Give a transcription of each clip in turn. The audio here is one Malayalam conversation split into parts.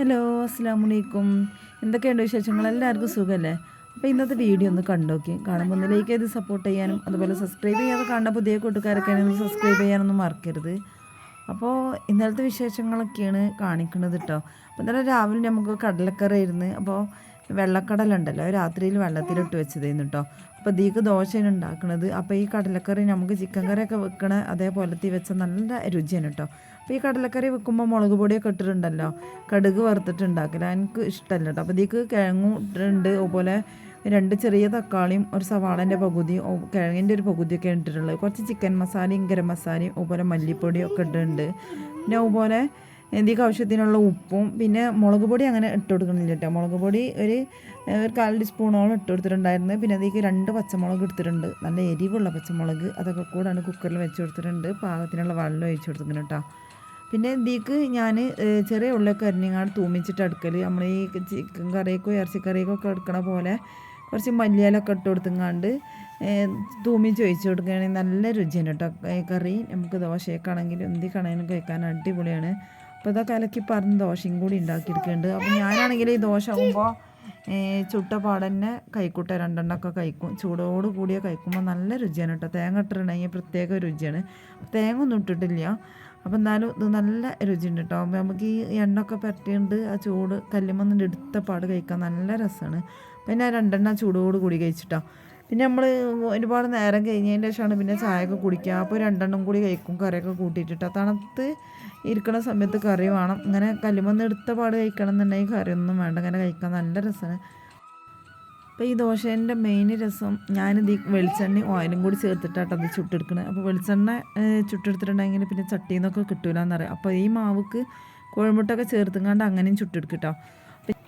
ഹലോ അസ്സാം വലൈക്കും എന്തൊക്കെയുണ്ട് വിശേഷങ്ങൾ? എല്ലാവർക്കും സുഖമല്ലേ അപ്പോൾ ഇന്നത്തെ വീഡിയോ ഒന്ന് കണ്ടോക്കി. കാണുമ്പോൾ ഒന്ന് ലൈക്ക് ചെയ്ത് സപ്പോർട്ട് ചെയ്യാനും അതുപോലെ സബ്സ്ക്രൈബ് ചെയ്യാതെ കാണുന്ന പുതിയ കൂട്ടുകാരൊക്കെ ആണെങ്കിൽ സബ്സ്ക്രൈബ് ചെയ്യാനൊന്നും മറക്കരുത്. അപ്പോൾ ഇന്നലത്തെ വിശേഷങ്ങളൊക്കെയാണ് കാണിക്കുന്നത് കേട്ടോ അപ്പോൾ ഇന്നലെ രാവിലെ നമുക്ക് കടലക്കറി ആയിരുന്നു. അപ്പോൾ വെള്ളക്കടല ഉണ്ടല്ലോ രാത്രിയിൽ വെള്ളത്തിലിട്ട് വെച്ചത് കേട്ടോ അപ്പോൾ ദീക്ക് ദോശയാണ് ഉണ്ടാക്കുന്നത് അപ്പോൾ ഈ കടലക്കറി നമുക്ക് ചിക്കൻ കറിയൊക്കെ വെക്കണ അതേപോലത്തെ വെച്ച നല്ല രുചിയാണ് കേട്ടോ അപ്പോൾ ഈ കടലക്കറി വെക്കുമ്പോൾ മുളക് പൊടിയൊക്കെ ഇട്ടിട്ടുണ്ടല്ലോ. കടുക് വറുത്തിട്ടുണ്ടാക്കില്ല എനിക്ക് ഇഷ്ടമല്ല കേട്ടോ അപ്പോൾ ദീക്ക് കിഴങ്ങും ഇട്ടിട്ടുണ്ട്. അതുപോലെ രണ്ട് ചെറിയ തക്കാളിയും ഒരു സവാളന്റെ പകുതി കിഴങ്ങിന്റെ ഒരു പകുതിയൊക്കെ ഇട്ടിട്ടുള്ളത്. കുറച്ച് ചിക്കൻ മസാലയും ഗരം മസാലയും അതുപോലെ മല്ലിപ്പൊടിയും ഒക്കെ ഇട്ടിട്ടുണ്ട്. പിന്നെ അതുപോലെ ഇതിക്ക് ആവശ്യത്തിനുള്ള ഉപ്പും പിന്നെ മുളക് പൊടി അങ്ങനെ ഇട്ട് കൊടുക്കണില്ല കേട്ടോ മുളക് പൊടി ഒരു ഒരു കാൽ ടീസ്പൂണോളം ഇട്ട് കൊടുത്തിട്ടുണ്ടായിരുന്നു. പിന്നെ അതിലേക്ക് രണ്ട് പച്ചമുളക് എടുത്തിട്ടുണ്ട് നല്ല എരിവുള്ള പച്ചമുളക് അതൊക്കെ കൂടാണ് കുക്കറിൽ വെച്ച് കൊടുത്തിട്ടുണ്ട്. പാകത്തിനുള്ള വെള്ളം ഒഴിച്ച് കൊടുത്തിട്ടുണ്ട് കേട്ടോ പിന്നെ ഇതിക്ക് ഞാൻ ചെറിയ ഉള്ളിയൊക്കെ അരിഞ്ഞങ്ങാട് തൂമിച്ചിട്ട് അടുക്കൽ നമ്മൾ ഈ ചിക്കൻ കറിയൊക്കെ ഇറച്ചിക്കറിയൊക്കെ ഒക്കെ എടുക്കണ പോലെ കുറച്ച് മല്ലിയിലൊക്കെ ഇട്ട് കൊടുത്തുങ്ങാണ്ട് തൂമിച്ച് ഒഴിച്ച് കൊടുക്കുകയാണെങ്കിൽ നല്ല രുചിയാണ് കേട്ടോ കറി നമുക്ക് ദോശയൊക്കെ ആണെങ്കിലും എന്തിക്കാണെങ്കിലും കഴിക്കാൻ അടിപൊളിയാണ്. അപ്പോൾ ഇതൊക്കെ കലക്കി പറഞ്ഞ് ദോശയും കൂടി ഉണ്ടാക്കിയെടുക്കുന്നുണ്ട്. അപ്പോൾ ഞാനാണെങ്കിൽ ഈ ദോശ ആകുമ്പോൾ ചുട്ട പാടന്നെ കൈക്കൂട്ട രണ്ടെണ്ണമൊക്കെ കഴിക്കും. ചൂടോട് കൂടിയ കഴിക്കുമ്പോൾ നല്ല രുചിയാണ് കേട്ടോ തേങ്ങ ഇട്ടിട്ടുണ്ടെങ്കിൽ പ്രത്യേക രുചിയാണ്. തേങ്ങ ഒന്നും ഇട്ടിട്ടില്ല. അപ്പോൾ എന്നാലും ഇത് നല്ല രുചിയുണ്ട് കേട്ടോ നമുക്ക് ഈ എണ്ണൊക്കെ പരട്ടിയുണ്ട് ആ ചൂട് കല്ലുമ്മന്നിട്ട് എടുത്ത പാട് കഴിക്കാൻ നല്ല രസമാണ് പിന്നെ രണ്ടെണ്ണം ചൂടോട് കൂടി കഴിച്ചിട്ടോ. പിന്നെ നമ്മൾ ഒരുപാട് നേരം കഴിഞ്ഞതിന്റെ ശേഷമാണ് പിന്നെ ചായയൊക്കെ കുടിക്കുക. അപ്പോൾ രണ്ടെണ്ണം കൂടി കഴിക്കും കറിയൊക്കെ കൂട്ടിയിട്ടിട്ട് തണുത്ത് ഇരിക്കുന്ന സമയത്ത് കറി വേണം. ഇങ്ങനെ കല്ലുമന്ന് എടുത്ത പാട് കഴിക്കണം എന്നുണ്ടെങ്കിൽ കറിയൊന്നും വേണ്ട. അങ്ങനെ കഴിക്കാൻ നല്ല രസമാണ് അപ്പോൾ ഈ ദോശേന്റെ മെയിൻ രസം ഞാനിത് ഈ വെളിച്ചെണ്ണ ഓയിലും കൂടി ചേർത്തിട്ടാട്ടോ അത് ചുട്ടെടുക്കണത് അപ്പോൾ വെളിച്ചെണ്ണ ചുട്ടെടുത്തിട്ടുണ്ടെങ്കിൽ പിന്നെ ചട്ടിയിൽ നിന്നൊക്കെ കിട്ടൂലെന്നറിയാം അപ്പോൾ ഈ മാവുക്ക് കോഴിമുട്ടൊക്കെ ചേർത്തുങ്ങാണ്ട് അങ്ങനെയും ചുട്ടെടുക്കും കേട്ടോ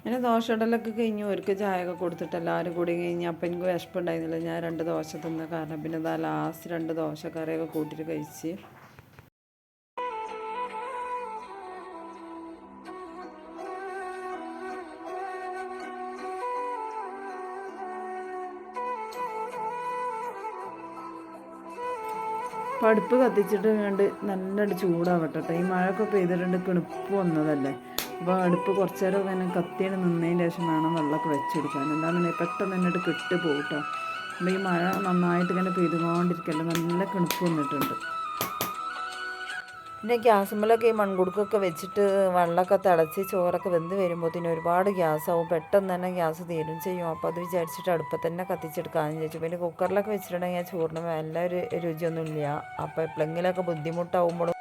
പിന്നെ ദോശ ഇടലൊക്കെ കഴിഞ്ഞ് ഒരുക്ക് ചായയൊക്കെ കൊടുത്തിട്ട് എല്ലാവരും കൂടി കഴിഞ്ഞ് അപ്പം എനിക്ക് വിശപ്പുണ്ടായിരുന്നില്ല. ഞാൻ രണ്ട് ദോശ തിന്ന കാരണം പിന്നെ ലാസ്റ്റ് രണ്ട് ദോശ കറിയൊക്കെ കൂട്ടിയിട്ട് കഴിച്ച് അടുപ്പ് കത്തിച്ചിട്ട് കണ്ട് നല്ല ചൂടാവട്ടെ. ട്ടോ. ഈ മഴയൊക്കെ പെയ്തിട്ടുണ്ട് കിണുപ്പ് വന്നതല്ലേ. അപ്പോൾ അടുപ്പ് കുറച്ച് നേരം ഇങ്ങനെ കത്തിയാണ് നിന്നതിന് ശേഷം വേണം വെള്ളമൊക്കെ വെച്ചെടുക്കാൻ. എന്താണെന്നുണ്ടെങ്കിൽ പെട്ടെന്ന് എന്നിട്ട് കെട്ട് പോകട്ടോ അപ്പോൾ ഈ മഴ നന്നായിട്ട് ഇങ്ങനെ പെയ്തുകൊണ്ടിരിക്കല്ലോ. നല്ല കിണുപ്പ് വന്നിട്ടുണ്ട്. പിന്നെ ഗ്യാസുമ്മലൊക്കെ ഈ മൺകുടുക്കൊക്കെ വെച്ചിട്ട് വെള്ളമൊക്കെ തിളച്ച് ചോറൊക്കെ വെന്ത് വരുമ്പോഴത്തേനും ഒരുപാട് ഗ്യാസാവും. പെട്ടെന്ന് തന്നെ ഗ്യാസ് തീരും ചെയ്യും. അപ്പോൾ അത് വിചാരിച്ചിട്ട് അടുപ്പത്ത് തന്നെ കത്തിച്ചെടുക്കാമെന്ന് വിചാരിച്ചു. പിന്നെ കുക്കറിലൊക്കെ വെച്ചിട്ടുണ്ടെങ്കിൽ ചോറിന് വല്ല ഒരു രുചിയൊന്നും ഇല്ല അപ്പോൾ എപ്പോഴെങ്കിലൊക്കെ ബുദ്ധിമുട്ടാവുമ്പോഴും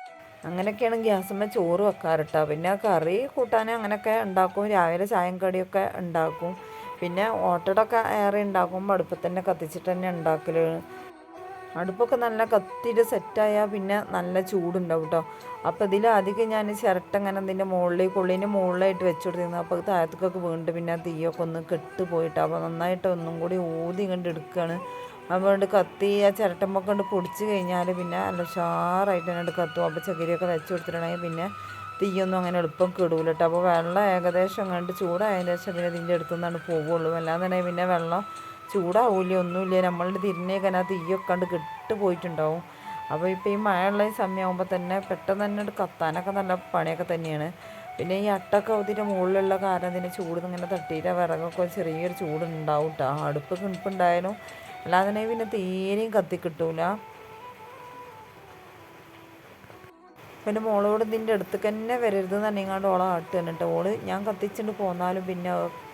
അങ്ങനെയൊക്കെയാണ് ഗ്യാസുമ്മ ചോറ് വെക്കാറിട്ടോ. പിന്നെ കറി കൂട്ടാൻ അങ്ങനെയൊക്കെ ഉണ്ടാക്കും. രാവിലെ ചായം കടിയൊക്കെ ഉണ്ടാക്കും. പിന്നെ ഓട്ടടൊക്കെ ഏറെ ഉണ്ടാക്കുമ്പോൾ അടുപ്പത്ത് തന്നെ കത്തിച്ചിട്ട് തന്നെ ഉണ്ടാക്കൽ അടുപ്പൊക്കെ നല്ല കത്തിയിട്ട് സെറ്റായാൽ പിന്നെ നല്ല ചൂടുണ്ടാവും കേട്ടോ അപ്പോൾ ഇതിൽ അധികം ഞാൻ ചിരട്ട അങ്ങനെ അതിന്റെ മുകളിൽ കൊള്ളിന്റെ മുകളിലായിട്ട് വെച്ച് കൊടുത്തിരുന്നു അപ്പോൾ താഴത്തേക്കൊക്കെ വീണ്ടും പിന്നെ തീയൊക്കെ ഒന്ന് കെട്ട് പോയിട്ട് അപ്പോൾ നന്നായിട്ട് ഒന്നും കൂടി ഊതി ഇങ്ങോട്ട് എടുക്കുകയാണ് അതുകൊണ്ട് കത്തി ആ ചിരട്ടമ്പൊക്കെ കൊണ്ട് പൊടിച്ച് കഴിഞ്ഞാൽ പിന്നെ നല്ല ഉഷാറായിട്ട് തന്നെ കത്തും. അപ്പോൾ ചകിരിയൊക്കെ വെച്ച് കൊടുത്തിട്ടുണ്ടെങ്കിൽ പിന്നെ തീയൊന്നും അങ്ങനെ എളുപ്പം കിടൂല കേട്ടോ അപ്പോൾ വെള്ളം ഏകദേശം കണ്ട് ചൂടായതിന് ശേഷം പിന്നെ ഇതിന്റെ അടുത്തുനിന്നാണ് പോവുള്ളൂ. അല്ലാന്നുണ്ടെങ്കിൽ പിന്നെ വെള്ളം ചൂടാവൂല ഒന്നുമില്ല? നമ്മളുടെ തിരിഞ്ഞേക്ക് ആ തീയൊക്കെ കണ്ട് കെട്ട് പോയിട്ടുണ്ടാവും. അപ്പോൾ ഇപ്പോൾ ഈ മഴയുള്ള ഈ സമയമാകുമ്പോൾ തന്നെ പെട്ടെന്ന് തന്നെ കത്താനൊക്കെ നല്ല പണിയൊക്കെ തന്നെയാണ്. പിന്നെ ഈ അട്ടൊക്കെ ഇതിന്റെ മുകളിലുള്ള കാരണം ഇതിന്റെ ചൂട് ഇങ്ങനെ തട്ടിയിട്ട് വിറകൊക്കെ ചെറിയൊരു ചൂടുണ്ടാവും കേട്ടോ. അടുപ്പ് കിണപ്പുണ്ടായാലും അല്ലാതെ പിന്നെ തീരെയും കത്തി കിട്ടൂല പിന്നെ മോളോട് ഇതിന്റെ അടുത്തേക്ക് തന്നെ വരരുത് പറഞ്ഞാണ്ട് ഓളെ ആട്ട് തന്നിട്ട്. ഓൾ ഞാൻ കത്തിച്ചിട്ട് പോന്നാലും പിന്നെ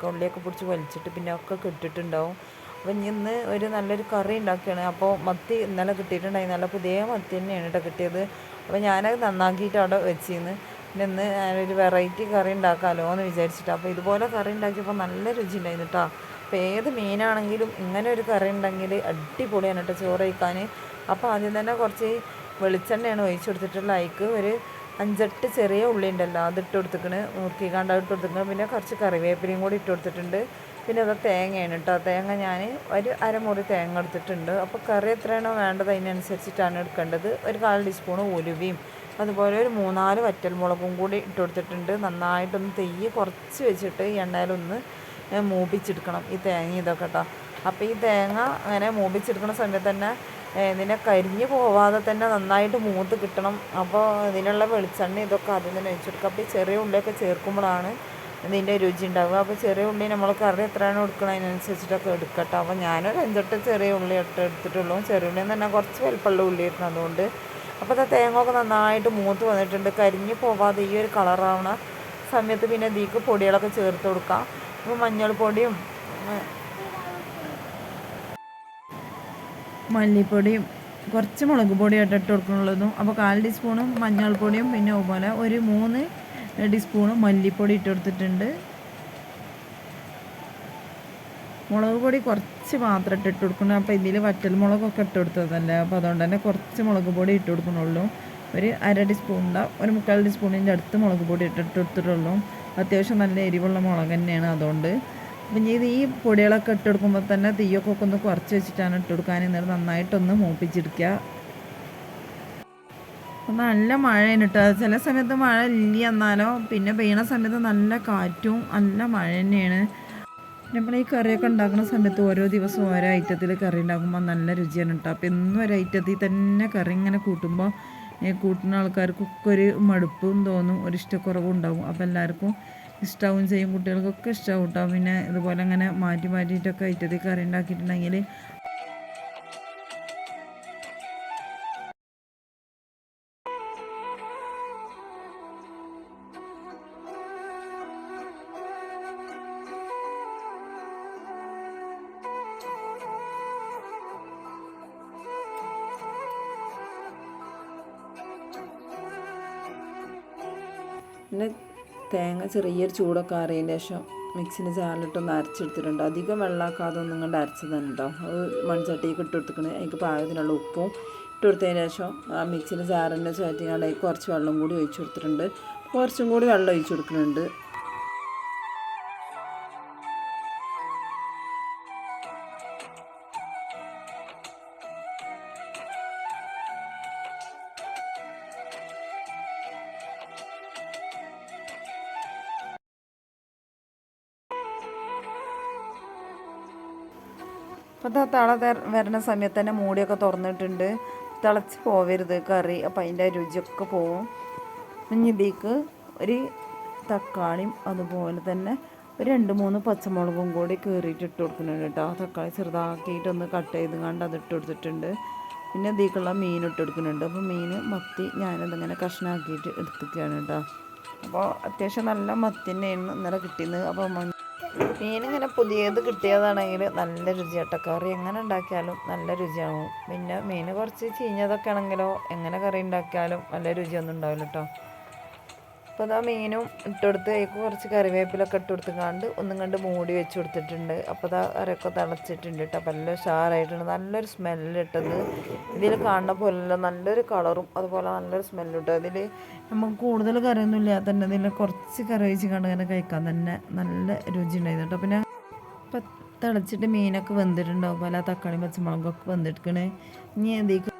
ഉള്ളിയൊക്കെ പിടിച്ച് വലിച്ചിട്ട് പിന്നെ ഒക്കെ കിട്ടിയിട്ടുണ്ടാവും അപ്പം ഇന്ന് ഒരു നല്ലൊരു കറി ഉണ്ടാക്കുകയാണ് അപ്പോൾ മത്തി ഇന്നലെ കിട്ടിയിട്ടുണ്ടായി നല്ല പുതിയ മത്തി തന്നെയാണ് കേട്ടോ കിട്ടിയത്. അപ്പോൾ ഞാനത് നന്നാക്കിയിട്ട് അവിടെ വെച്ചിരുന്നു പിന്നെ ഇന്ന് ഞാനൊരു വെറൈറ്റി കറി ഉണ്ടാക്കാമല്ലോ എന്ന് വിചാരിച്ചിട്ട്. അപ്പോൾ ഇതുപോലെ കറി ഉണ്ടാക്കിയപ്പോൾ നല്ല രുചി ഉണ്ടായിരുന്നു കേട്ടോ അപ്പോൾ ഏത് മീനാണെങ്കിലും ഇങ്ങനെ ഒരു കറി ഉണ്ടെങ്കിൽ അടിപൊളിയാണ് കേട്ടോ ചോറ് കഴിക്കാൻ അപ്പോൾ ആദ്യം തന്നെ കുറച്ച് വെളിച്ചെണ്ണയാണ് ഒഴിച്ച് കൊടുത്തിട്ടുള്ള അതിക്ക് ഒരു അഞ്ചെട്ട് ചെറിയ ഉള്ളി ഉണ്ടല്ലോ അത് ഇട്ട് കൊടുത്തിക്കണ്. മുക്കിക്കാണ്ട് അത് ഇട്ട് കൊടുത്തിക്കണ്. പിന്നെ കുറച്ച് കറിവേപ്പിലയും കൂടി ഇട്ട് കൊടുത്തിട്ടുണ്ട്. പിന്നെ അത് തേങ്ങയാണ് കേട്ടോ. തേങ്ങ ഞാൻ ഒരു അരമുറി തേങ്ങ എടുത്തിട്ടുണ്ട്. അപ്പോൾ കറി എത്രയാണോ വേണ്ടത് അതിനനുസരിച്ചിട്ടാണ് എടുക്കേണ്ടത്. ഒരു കാൽ ടീസ്പൂൺ ഉലുവയും അതുപോലെ ഒരു മൂന്നാൽ വറ്റൽമുളകും കൂടി ഇട്ട് കൊടുത്തിട്ടുണ്ട്. നന്നായിട്ടൊന്ന് തെയ്യ് കുറച്ച് വെച്ചിട്ട് എണ്ണയിലൊന്ന് മൂപ്പിച്ചെടുക്കണം ഈ തേങ്ങ ഇതൊക്കെ കേട്ടോ. അപ്പോൾ ഈ തേങ്ങ അങ്ങനെ മൂപ്പിച്ചെടുക്കുന്ന സമയത്ത് തന്നെ ഇതിനെ കരിഞ്ഞ് പോവാതെ തന്നെ നന്നായിട്ട് മൂത്ത് കിട്ടണം. അപ്പോൾ ഇതിനുള്ള വെളിച്ചെണ്ണ ഇതൊക്കെ ആദ്യം തന്നെ വെച്ചെടുക്കുക അപ്പോൾ ഈ ചെറിയ ഉള്ളിയൊക്കെ ചേർക്കുമ്പോഴാണ് ഇതിന്റെ രുചി ഉണ്ടാവുക. അപ്പോൾ ചെറിയ ഉള്ളി നമ്മൾ കറി എത്രയാണ് എടുക്കണം അതിനനുസരിച്ചിട്ടൊക്കെ എടുക്കട്ടെ. അപ്പോൾ ഞാനൊരു അഞ്ചെട്ട് ചെറിയ ഉള്ളി ഇട്ട് എടുത്തിട്ടുള്ളൂ. ചെറിയ ഉള്ളി പറഞ്ഞാൽ കുറച്ച് വലിപ്പമുള്ള ഉള്ളി ആയിരുന്നു അതുകൊണ്ട്. അപ്പോൾ അത് തേങ്ങ ഒക്കെ നന്നായിട്ട് മൂത്ത് വന്നിട്ടുണ്ട്. കരിഞ്ഞ് പോവാതെ ഈ ഒരു കളറാവണ സമയത്ത് പിന്നെ ദീക്ക് പൊടികളൊക്കെ ചേർത്ത് കൊടുക്കാം. അപ്പോൾ മഞ്ഞൾപ്പൊടിയും മല്ലിപ്പൊടിയും കുറച്ച് മുളക് പൊടിയായിട്ട് ഇട്ട് കൊടുക്കുന്നുള്ളതും അപ്പോൾ കാൽ ടീസ്പൂണും മഞ്ഞൾപ്പൊടിയും പിന്നെ അതുപോലെ ഒരു മൂന്ന് ടീസ്പൂണ് മല്ലിപ്പൊടി ഇട്ട് കൊടുത്തിട്ടുണ്ട്. മുളക് പൊടി കുറച്ച് മാത്രം ഇട്ട് കൊടുക്കണം. അപ്പോൾ ഇതിൽ വറ്റൽ മുളകൊക്കെ ഇട്ട് കൊടുത്തതല്ലേ? അപ്പോൾ അതുകൊണ്ട് തന്നെ കുറച്ച് മുളക് പൊടി ഇട്ട് കൊടുക്കണുള്ളൂ. ഒരു അര ടീസ്പൂണിന്റെ ഒരു മുക്കാൽ ടീസ്പൂണിന്റെ അടുത്ത് മുളക് പൊടി ഇട്ടിട്ട് കൊടുത്തിട്ടുള്ളൂ. അത്യാവശ്യം നല്ല എരിവുള്ള മുളക് തന്നെയാണ് അതുകൊണ്ട്. ഇനി ഇത് ഈ പൊടികളൊക്കെ ഇട്ട് കൊടുക്കുമ്പോൾ തന്നെ തീയൊക്കെ ഒക്കെ ഒന്ന് കുറച്ച് വെച്ചിട്ടാണ് ഇട്ട് കൊടുക്കാൻ എന്നിട്ട് നന്നായിട്ടൊന്ന് മൂപ്പിച്ചെടുക്കുക. അപ്പം നല്ല മഴയാണ് കേട്ടോ ചില സമയത്ത് മഴ ഇല്ല എന്നാലോ പിന്നെ പെയ്യണ സമയത്ത് നല്ല കാറ്റും നല്ല മഴ തന്നെയാണ്. നമ്മൾ ഈ കറിയൊക്കെ ഉണ്ടാക്കുന്ന സമയത്ത് ഓരോ ദിവസവും ഓരോ ഐറ്റത്തിൽ കറി ഉണ്ടാക്കുമ്പോൾ നല്ല രുചിയാണ് കേട്ടോ അപ്പോൾ എന്നും ഒരു ഐറ്റത്തിൽ തന്നെ കറി ഇങ്ങനെ കൂട്ടുമ്പോൾ കൂട്ടുന്ന ആൾക്കാർക്കൊക്കെ ഒരു മടുപ്പും തോന്നും ഒരു ഇഷ്ടക്കുറവും ഉണ്ടാവും. അപ്പോൾ എല്ലാവർക്കും ഇഷ്ടാവും ചെയ്യും കുട്ടികൾക്കൊക്കെ ഇഷ്ടമാവും കേട്ടോ പിന്നെ ഇതുപോലെ അങ്ങനെ മാറ്റി മാറ്റിയിട്ടൊക്കെ ഐറ്റത്തിൽ കറി ഉണ്ടാക്കിയിട്ടുണ്ടെങ്കിൽ പിന്നെ തേങ്ങ ചെറിയൊരു ചൂടൊക്കെ അറിയതിന് ശേഷം മിക്സിന്റെ ജാറിലിട്ടൊന്ന് അരച്ചെടുത്തിട്ടുണ്ട്. അധികം വെള്ളമാക്കാതെ ഒന്നും കൊണ്ട് അരച്ചതാണ് കേട്ടോ അത് മൺചട്ടിയൊക്കെ ഇട്ട് കൊടുത്തിക്കണേ. അതിക്ക് പാകത്തിനുള്ള ഉപ്പും ഇട്ട് കൊടുത്തതിന് ശേഷം ആ മിക്സിന്റെ ചാറ്റിങ്ങാണ്ട് അതിൽ കുറച്ച് വെള്ളം കൂടി ഒഴിച്ചു കൊടുത്തിട്ടുണ്ട്. കുറച്ചും കൂടി വെള്ളം ഒഴിച്ചു കൊടുക്കുന്നുണ്ട്. അപ്പോൾ അത് തള വരുന്ന സമയത്ത് തന്നെ മൂടിയൊക്കെ തുറന്നിട്ടുണ്ട്. തിളച്ച് പോവരുത് കറി. അപ്പോൾ അതിന്റെ രുചിയൊക്കെ പോവും. ഇനി ഒരു തക്കാളിയും അതുപോലെ തന്നെ ഒരു രണ്ട് മൂന്ന് പച്ചമുളകും കൂടി കീറിയിട്ട് ഇട്ട് കൊടുക്കുന്നുണ്ട് കേട്ടോ. തക്കാളി ചെറുതാക്കിയിട്ടൊന്ന് കട്ട് ചെയ്ത് കണ്ട് അത് ഇട്ട് കൊടുത്തിട്ടുണ്ട്. പിന്നെ ഇതിലേക്കുള്ള മീൻ ഇട്ട് കൊടുക്കുന്നുണ്ട്. അപ്പോൾ മീൻ മത്തി ഞാനതിങ്ങനെ കഷ്ണാക്കിയിട്ട് എടുത്തിരിക്കുകയാണ് കേട്ടോ. അപ്പോൾ അത്യാവശ്യം നല്ല മത്തി ഇന്നലെ കിട്ടിയത്. അപ്പോൾ മീനിങ്ങനെ പുതിയത് കിട്ടിയതാണെങ്കിൽ നല്ല രുചിയാട്ടോ കറി എങ്ങനെ ഉണ്ടാക്കിയാലും നല്ല രുചിയാവും. പിന്നെ മീൻ കുറച്ച് ചീഞ്ഞതൊക്കെ ആണെങ്കിലോ എങ്ങനെ കറി ഉണ്ടാക്കിയാലും നല്ല രുചിയൊന്നും ഉണ്ടാവില്ല കേട്ടോ അപ്പോൾ അതാ മീനും ഇട്ടുകൊടുത്ത് അതിലേക്ക് കുറച്ച് കറിവേപ്പിലൊക്കെ ഇട്ട് കൊടുത്തുകൊണ്ട് ഒന്നും കണ്ട് മൂടി വെച്ച് കൊടുത്തിട്ടുണ്ട്. അപ്പോൾ അതാ അരൊക്കെ തിളച്ചിട്ടുണ്ട് കേട്ടോ. അപ്പോൾ നല്ല ഉഷാറായിട്ടുണ്ട്. നല്ലൊരു സ്മെല്ല് ഇട്ടത്. ഇതിൽ കാണുന്ന പോലെ നല്ലൊരു കളറും അതുപോലെ നല്ലൊരു സ്മെല്ലും ഇട്ടു. അതിൽ നമുക്ക് കൂടുതൽ കറിയൊന്നും ഇല്ല തന്നെ ഇതിൽ കുറച്ച് കറി വെച്ച് കണ്ട് ഇങ്ങനെ കഴിക്കാൻ തന്നെ നല്ല രുചി ഉണ്ടായിരുന്നു പിന്നെ ഇപ്പം തിളച്ചിട്ട് മീനൊക്കെ വെന്തിട്ടുണ്ടാവും. അതുപോലെ തക്കാളി പച്ചമുളകൊക്കെ വെന്തിട്ടിക്കണേ ഇനി എന്തെങ്കിലും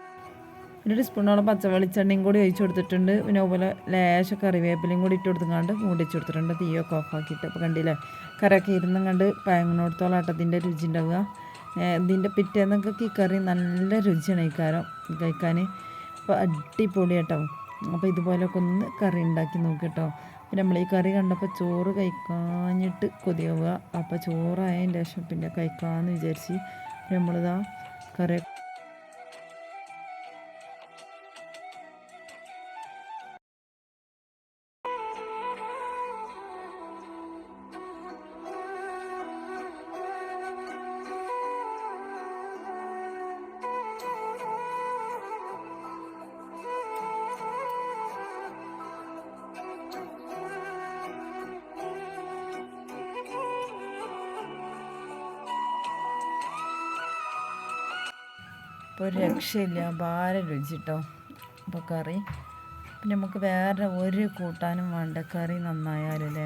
ഒരു സ്പൂണോളം പച്ച വെളിച്ചെണ്ണയും കൂടി ഒഴിച്ചു കൊടുത്തിട്ടുണ്ട്. പിന്നെ അതുപോലെ ലേശ കറിവേപ്പിലയും കൂടി ഇട്ട് കൊടുത്തുകൊണ്ട് മൂടിച്ച് കൊടുത്തിട്ടുണ്ട്. തീയൊക്കെ ഓഫാക്കിയിട്ട് അപ്പോൾ കണ്ടില്ലേ? കറിയൊക്കെ ഇരുന്നും കണ്ട് പയങ്ങനോടത്തോളം ആട്ടത്തിന്റെ രുചി ഉണ്ടാവുക. ഇതിന്റെ പിറ്റേന്നൊക്കെ ഈ കറി നല്ല രുചിയാണ് ഈ കാരം കഴിക്കാൻ. അപ്പോൾ അടിപൊളി കേട്ടോ. അപ്പോൾ ഇതുപോലൊക്കെ ഒന്ന് കറി ഉണ്ടാക്കി നോക്കി കേട്ടോ. പിന്നെ നമ്മൾ ഈ കറി കണ്ടപ്പോൾ ചോറ് കഴിക്കാഞ്ഞിട്ട് കൊതിയാവുക. അപ്പോൾ ചോറായതിന്റെ ശേഷം പിന്നെ കഴിക്കാമെന്ന് വിചാരിച്ച് നമ്മളിതാ കറി ഇപ്പോൾ ഒരു രക്ഷയില്ല ഭാരം രുചി കേട്ടോ അപ്പോൾ കറി? പിന്നെ നമുക്ക് വേറെ ഒരു കൂട്ടാനും വേണ്ട. കറി നന്നായാലല്ലേ?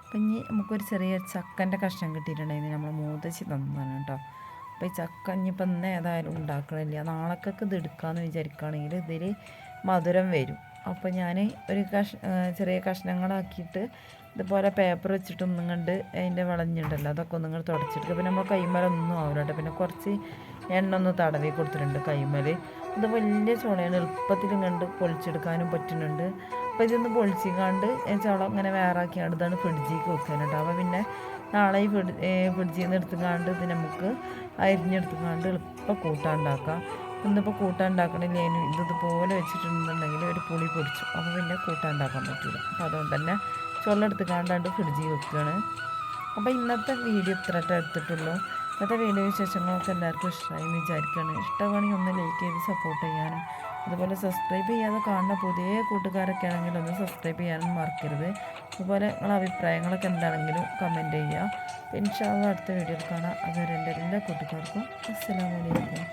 അപ്പം ഇനി നമുക്കൊരു ചെറിയ ചക്കന്റെ കഷ്ണം കിട്ടിയിട്ടുണ്ടായിരുന്നു. നമ്മൾ മൂത്തച്ചി തന്നതാണ് കേട്ടോ. അപ്പോൾ ഈ ചക്ക ഇനിയിപ്പോൾ ഇന്ന് ഏതായാലും ഉണ്ടാക്കണില്ല. നാളേക്കൊക്കെ ഇത് എടുക്കാമെന്ന് വിചാരിക്കുകയാണെങ്കിൽ ഇതിൽ മധുരം വരും. അപ്പോൾ ഞാൻ ഒരു കഷ് ചെറിയ കഷ്ണങ്ങളാക്കിയിട്ട് ഇതുപോലെ പേപ്പർ വെച്ചിട്ട് ഒന്നും കണ്ട് അതിന്റെ വളഞ്ഞിട്ടുണ്ടല്ലോ അതൊക്കെ ഒന്നും കണ്ട് തുടച്ചിട്ട്. പിന്നെ നമ്മൾ കൈമലൊന്നും ആവില്ല പിന്നെ കുറച്ച് എണ്ണ ഒന്ന് തടവി കൊടുത്തിട്ടുണ്ട് കൈമൽ അത് വലിയ ചോളയാണ്. എളുപ്പത്തിലും കണ്ട് പൊളിച്ചെടുക്കാനും പറ്റുന്നുണ്ട്. അപ്പോൾ ഇതൊന്ന് പൊളിച്ചിക്കാണ്ട് ചുള ഇങ്ങനെ വേറാക്കിയാണ്ട് ഇതാണ് ഫ്രിഡ്ജിക്ക് വെക്കാൻ കേട്ടോ അപ്പോൾ പിന്നെ നാളെ ഈ ഫ്രിഡ് ഫ്രിഡ്ജിൽ നിന്ന് എടുത്തുകാണ്ട് ഇത് നമുക്ക് അരിഞ്ഞെടുത്തുകാണ്ട് എളുപ്പം കൂട്ടാൻ ഉണ്ടാക്കാം ഇന്നിപ്പോൾ കൂട്ടാൻ ഉണ്ടാക്കണമെങ്കിൽ ഇത് ഇതുപോലെ വെച്ചിട്ടുണ്ടെന്നുണ്ടെങ്കിൽ ഒരു പുളി പൊടിച്ചു അപ്പോൾ പിന്നെ കൂട്ടാൻ ഉണ്ടാക്കാൻ പറ്റില്ല അപ്പോൾ അതുകൊണ്ട് തന്നെ ചുള്ളെടുത്തുകാണ്ടാണ്ട് ഫ്രിഡ്ജിൽ വെക്കുകയാണ് അപ്പോൾ ഇന്നത്തെ വീഡിയോ ഇത്ര എടുത്തിട്ടുള്ളൂ. ഇന്നത്തെ വീഡിയോ വിശേഷങ്ങളൊക്കെ എല്ലാവർക്കും ഇഷ്ടമായി വിചാരിക്കുകയാണ്. ഇഷ്ടമാണെങ്കിൽ ഒന്ന് ലൈക്ക് ചെയ്ത് സപ്പോർട്ട് ചെയ്യാനും അതുപോലെ സബ്സ്ക്രൈബ് ചെയ്യാതെ കാണുന്ന പുതിയ കൂട്ടുകാരൊക്കെ ആണെങ്കിൽ ഒന്ന് സബ്സ്ക്രൈബ് ചെയ്യാനും മറക്കരുത്. അതുപോലെ നിങ്ങളെ അഭിപ്രായങ്ങളൊക്കെ എന്താണെങ്കിലും കമന്റ് ചെയ്യുക. ഇൻഷാള്ള അടുത്ത വീഡിയോയിൽ കാണാം. അതുവരെ എന്റെ എല്ലാ കൂട്ടുകാർക്കും അസ്സലാമലൈക്കും